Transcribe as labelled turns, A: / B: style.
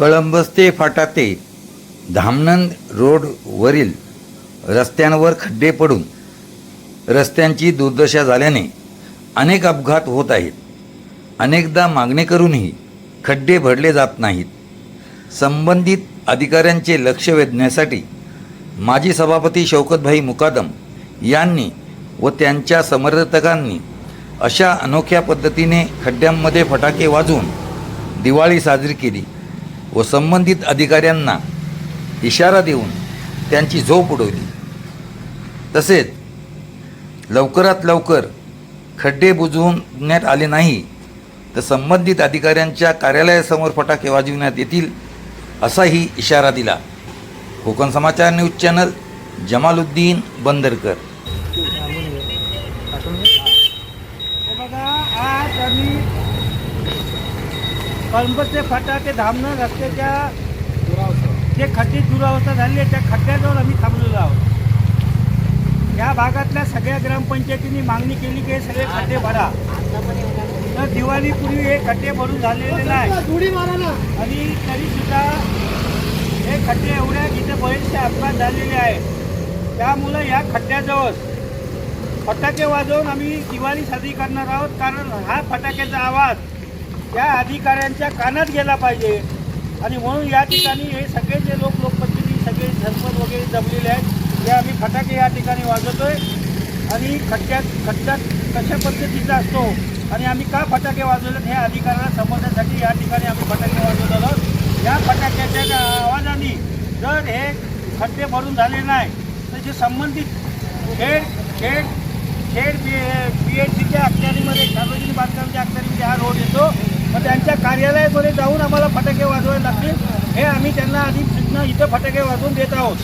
A: कळंबस्ते फाटा ते धामनंद रोडवरील रस्त्यांवर खड्डे पडून रस्त्यांची दुर्दशा झाल्याने अनेक अपघात होत आहेत. अनेकदा मागणी करूनही खड्डे भरले जात नाहीत. संबंधित अधिकाऱ्यांचे लक्ष वेधण्यासाठी माजी सभापती शौकतभाई मुकादम यांनी व त्यांच्या समर्थकांनी अशा अनोख्या पद्धतीने खड्ड्यांमध्ये फटाके वाजवून दिवाळी साजरी केली. व संबंधित अधिकाऱ्यांना इशारा देऊन त्यांची झोप उडवली. तसेच लवकरात लवकर खड्डे बुजवण्यात आले नाही तर संबंधित अधिकाऱ्यांच्या कार्यालयासमोर फटाके वाजविण्यात येतील असाही इशारा दिला. Konkan Samachar news channel Jamaluddin Bandarkar.
B: हे कळंबचे फाटा ते धामणं रस्त्याच्या जे खड्डे दुरावस्था झाली आहे त्या खड्ड्याजवळ आम्ही थांबलेलो आहोत. या भागातल्या सगळ्या ग्रामपंचायतींनी मागणी केली की हे सगळे खड्डे भरा. तर दिवाळीपूर्वी हे खड्डे भरून झालेले नाही. आणि तरीसुद्धा हे खड्डे एवढ्या इथे बरेचसे अपघात झालेले आहेत त्यामुळं या खड्ड्याजवळ फटाके वाजवून आम्ही दिवाळी साजरी करणार आहोत. कारण हा फटाक्याचा आवाज या अधिकाऱ्यांच्या कानात गेला पाहिजे. आणि म्हणून या ठिकाणी हे सगळे जे लोक लोकप्रतिनिधी सगळे सरपंच वगैरे जमलेले आहेत ते आम्ही फटाके या ठिकाणी वाजवतोय. आणि खड्ड्यात खड्ड्यात कशा पद्धतीचा असतो आणि आम्ही का फटाके वाजवलेत हे अधिकाऱ्याला समजण्यासाठी या ठिकाणी आम्ही फटाके वाजवत आहोत या फटाक्याच्या आवाजाने जर हे खड्डे भरून झाले नाही तर जे संबंधित Khed Khed Khed B B H सीच्या अखत्यारीमध्ये सार्वजनिक बांधकामच्या अखत्यारीमध्ये हा रोड येतो. मग त्यांच्या कार्यालयामध्ये जाऊन आम्हाला फटाके वाजवावे लागतील. हे आम्ही त्यांना आधी सूचना इथं फटाके वाजवून देत आहोत.